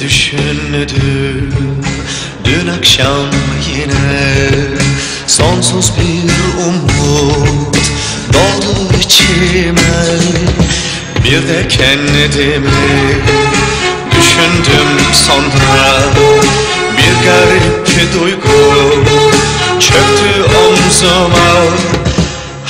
düşündüm. Dün akşam yine Sonsuz bir umut Doldu içime. Bir de kendimi Düşündüm sonra. Bir garip duygu Çöktü omzuma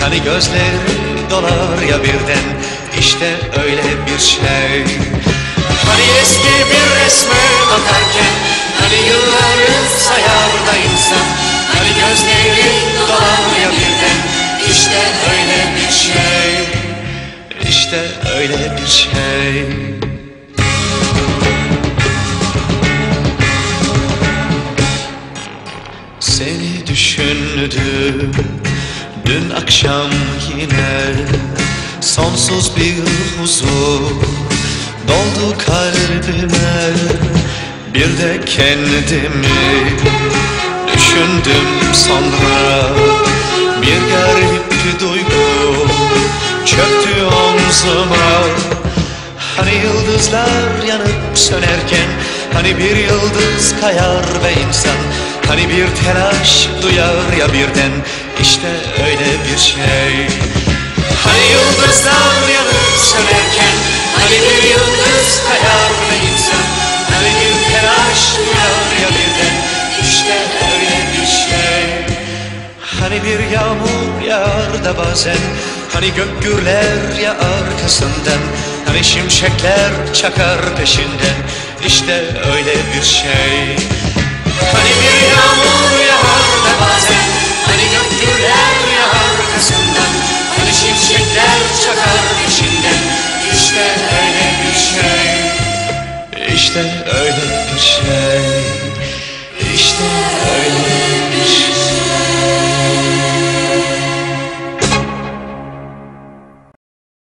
Hani gözleri dolar ya birden İşte öyle bir şey. Hani eski bir resme bakarken Hani yılları sayar da insan Hani gözleri dolar ya birden İşte öyle bir şey. İşte öyle bir şey. Seni düşündüm Dün akşam yine Sonsuz bir huzur Doldu kalbime. Bir de kendimi Düşündüm sonra. Bir garip duygu Çöktü omzuma. Hani yıldızlar yanıp sönerken Hani bir yıldız kayar ve insan. Hani bir telaş duyar ya birden İşte öyle bir şey. Hani yıldızlar yanıp sönerken Hani bir yıldız ve insan Hani bir telaş duyar ya birden. İşte öyle bir şey. Hani bir yağmur yağar da bazen Hani gök gürler ya arkasından Hani şimşekler çakar peşinden. İşte öyle bir şey. Hani bir yağmur öyle bir şey İşte öyle bir şey.